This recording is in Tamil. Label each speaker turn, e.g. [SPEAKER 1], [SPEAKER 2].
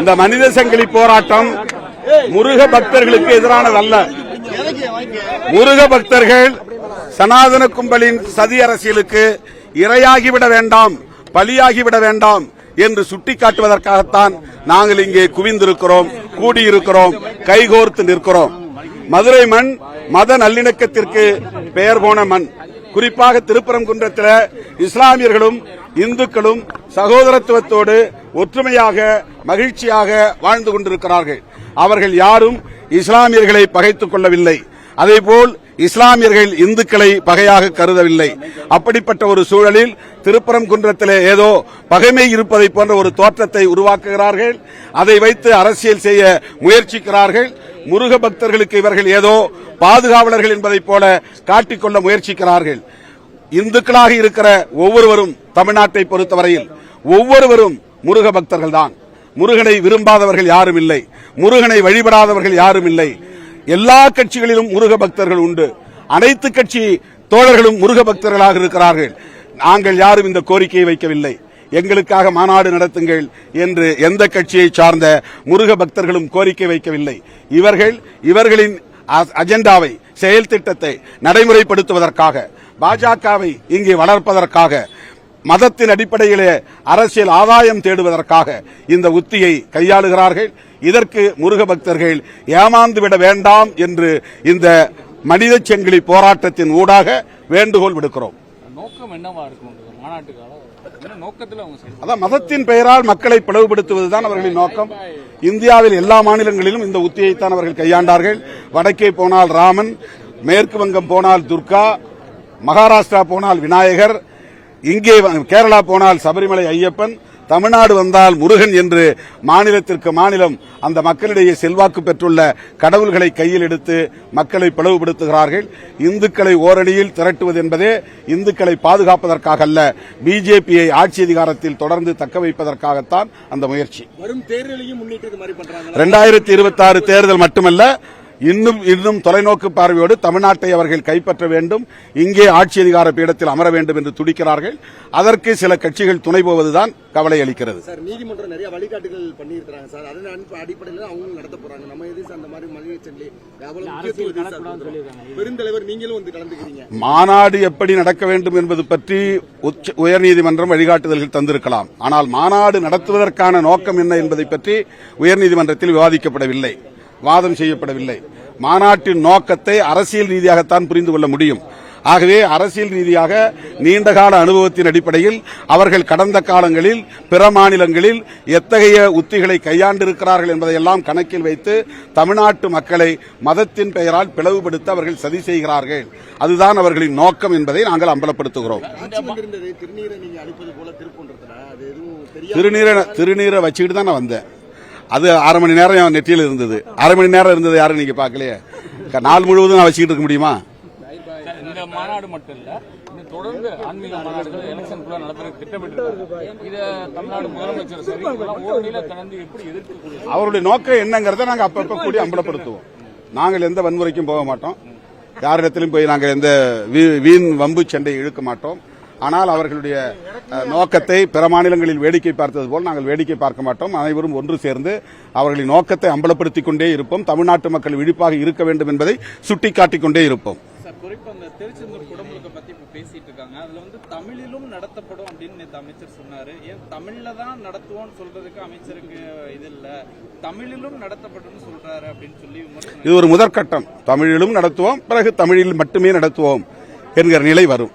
[SPEAKER 1] இந்த மனித சங்கிலி போராட்டம் முருக பக்தர்களுக்கு எதிரானதல்ல முருக பக்தர்கள் சனாதன கும்பலின் சதி அரசியலுக்கு இரையாகிவிட வேண்டாம் பலியாகிவிட வேண்டாம் என்று சுட்டிக்காட்டுவதற்காகத்தான் நாங்கள் இங்கே குவிந்திருக்கிறோம் கூடியிருக்கிறோம் கைகோர்த்து நிற்கிறோம். மதுரை மண் மத நல்லிணக்கத்திற்கு பெயர் போன மண். குறிப்பாக திருப்பரங்குன்றத்தில் இஸ்லாமியர்களும் இந்துக்களும் சகோதரத்துவத்தோடு ஒற்றுமையாக மகிழ்ச்சியாக வாழ்ந்து கொண்டிருக்கிறார்கள். அவர்கள் யாரும் இஸ்லாமியர்களை பகைத்துக் கொள்ளவில்லை. அதேபோல் இஸ்லாமியர்கள் இந்துக்களை பகையாக கருதவில்லை. அப்படிப்பட்ட ஒரு சூழலில் திருப்பரங்குன்றத்திலே ஏதோ பகைமை இருப்பதை போன்ற ஒரு தோற்றத்தை உருவாக்குகிறார்கள். அதை வைத்து அரசியல் செய்ய முயற்சிக்கிறார்கள். முருக பக்தர்களுக்கு இவர்கள் ஏதோ பாதுகாவலர்கள் என்பதைப் போல காட்டிக்கொள்ள முயற்சிக்கிறார்கள். இந்துக்களாக இருக்கிற ஒவ்வொருவரும் தமிழ்நாட்டை பொறுத்தவரையில் ஒவ்வொருவரும் முருக பக்தர்கள் தான் முருகனை விரும்பாதவர்கள் யாரும் இல்லை. முருகனை வழிபடாதவர்கள் யாரும் இல்லை. எல்லா கட்சிகளிலும் முருக பக்தர்கள் உண்டு. அனைத்து கட்சி தோழர்களும் முருக பக்தர்களாக இருக்கிறார்கள். நாங்கள் யாரும் இந்த கோரிக்கையை வைக்கவில்லை. எங்களுக்காக மாநாடு நடத்துங்கள் என்று எந்த கட்சியை சார்ந்த முருக பக்தர்களும் கோரிக்கை வைக்கவில்லை. இவர்கள் இவர்களின் அஜெண்டாவை செயல் திட்டத்தை நடைமுறைப்படுத்துவதற்காக பாஜகவை இங்கே வளர்ப்பதற்காக மதத்தின் அடிப்படையிலே அரசியல் ஆதாயம் தேடுவதற்காக இந்த உத்தியை கையாளுகிறார்கள். இதற்கு முருக பக்தர்கள் ஏமாந்து விட வேண்டாம் என்று இந்த மனித செங்கிலி போராட்டத்தின் ஊடாக வேண்டுகோள் விடுக்கிறோம்.
[SPEAKER 2] நோக்கம் என்னவா இருக்கும்?
[SPEAKER 1] அதான் மதத்தின் பெயரால் மக்களை பிளவுபடுத்துவதுதான் அவர்களின் நோக்கம். இந்தியாவில் எல்லா மாநிலங்களிலும் இந்த உத்தியைத்தான் அவர்கள் கையாண்டார்கள். வடக்கே போனால் ராமன் மேற்கு வங்கம் போனால் துர்கா மகாராஷ்டிரா போனால் விநாயகர் இங்கே கேரளா போனால் சபரிமலை ஐயப்பன் தமிழ்நாடு வந்தால் முருகன் என்று மாநிலத்திற்கு மாநிலம் அந்த மக்களிடையே செல்வாக்கு பெற்றுள்ள கடவுள்களை கையில் எடுத்து மக்களை பிளவுபடுத்துகிறார்கள். இந்துக்களை ஓரணியில் திரட்டுவது என்பதே இந்துக்களை பாதுகாப்பதற்காக அல்ல பிஜேபியை ஆட்சி அதிகாரத்தில் தொடர்ந்து தக்க வைப்பதற்காகத்தான் அந்த முயற்சி.
[SPEAKER 3] வரும் தேர்தலையும்
[SPEAKER 1] இரண்டாயிரத்தி இருபத்தி ஆறு தேர்தல் மட்டுமல்ல இன்னும் இன்னும் தொலைநோக்கு பார்வையோடு தமிழ்நாட்டை அவர்கள் கைப்பற்ற வேண்டும் இங்கே ஆட்சி அதிகார பீடத்தில் அமர வேண்டும் என்று துடிக்கிறார்கள். அதற்கு சில கட்சிகள் துணை போவதுதான் கவலை அளிக்கிறது.
[SPEAKER 3] சார் நீதிமன்றம் நிறைய வழிகாட்டுதல் பண்ணியிருக்காங்க சார். அதன் அடிப்ப- அடிப்படையில் அவங்களும் நடத்த போறாங்க. நம்ம எது சார் அந்த மாதிரி கொடுக்குறோம்? பெருந்தலைவர் நீங்களும் வந்து கலந்துக்கிறீங்க.
[SPEAKER 1] மாநாடு எப்படி நடக்க வேண்டும் என்பது பற்றி உச்ச- உயர்நீதிமன்றம் வழிகாட்டுதல்கள் தந்திருக்கலாம். ஆனால் மாநாடு நடத்துவதற்கான நோக்கம் என்ன என்பதை பற்றி உயர்நீதிமன்றத்தில் விவாதிக்கப்படவில்லை. வாதம் செய்யப்படவில்லை. மாநாட்டின் நோக்கத்தை அரசியல் ரீதியாகத்தான் புரிந்து கொள்ள முடியும். ஆகவே அரசியல் ரீதியாக நீண்டகால அனுபவத்தின் அடிப்படையில் அவர்கள் கடந்த காலங்களில் பிற மாநிலங்களில் எத்தகைய உத்திகளை கையாண்டிருக்கிறார்கள் என்பதையெல்லாம் கணக்கில் வைத்து தமிழ்நாட்டு மக்களை மதத்தின் பெயரால் பிளவுபடுத்த அவர்கள் சதி செய்கிறார்கள். அதுதான் அவர்களின் நோக்கம் என்பதை நாங்கள் அம்பலப்படுத்துகிறோம்.
[SPEAKER 3] திருநீரை
[SPEAKER 1] திருநீரை வச்சுக்கிட்டு தான் நான் வந்தேன். அது அரை மணி நேரம் என் நெற்றியில் இருந்தது. அரை மணி நேரம் இருந்தது யாரும் நீங்க பார்க்கலையே? நாள் முழுவதும் நான் வச்சுக்கிட்டு இருக்க முடியுமா?
[SPEAKER 2] இந்த மாநாடு மட்டும் இல்ல தொடர்ந்து ஆன்மீக மாநாடுகள் எலெக்ஷன் ஃபுல்லா நடத்துறதுக்கு திட்டமிட்டு இத தமிழ்நாடு முதலமைச்சர் சரி ஓரணியில கலந்து எப்படி எதிர்க்கக்கூடிய
[SPEAKER 1] அவருடைய நோக்கம் என்னங்கிறத நாங்கள் அப்பப்ப கூடி அம்பலப்படுத்துவோம். நாங்கள் எந்த வன்முறைக்கும் போக மாட்டோம். யாரிடத்திலும் போய் நாங்கள் எந்த வீண் வம்பு சண்டை இழுக்க மாட்டோம். ஆனால் அவர்களுடைய நோக்கத்தை பிற மாநிலங்களில் வேடிக்கை பார்த்தது போல் நாங்கள் வேடிக்கை பார்க்க மாட்டோம். அனைவரும் ஒன்று சேர்ந்து அவர்களின் நோக்கத்தை அம்பலப்படுத்திக் கொண்டே இருப்போம். தமிழ்நாட்டு மக்கள் விழிப்பாக இருக்க வேண்டும் என்பதை சுட்டிக்காட்டிக் கொண்டே இருப்போம்.
[SPEAKER 4] குறிப்பா அந்த திருச்செந்தூர் குடமுழுக்க பத்தி இப்ப பேசிட்டு இருக்காங்க. அதுல வந்து தமிழிலும் நடத்தப்படும் அப்படின்னு நேத்து அமைச்சர் சொன்னாரு. ஏன் தமிழ்ல தான் நடத்துவோம்னு சொல்றதுக்கு அமைச்சருக்கு இது இல்ல. தமிழிலும் நடத்தப்படும் சொல்றாரு அப்படின்னு சொல்லி
[SPEAKER 1] இது ஒரு முதற்கட்டம். தமிழிலும் நடத்துவோம். பிறகு தமிழில் மட்டுமே நடத்துவோம் என்கிற நிலை வரும்.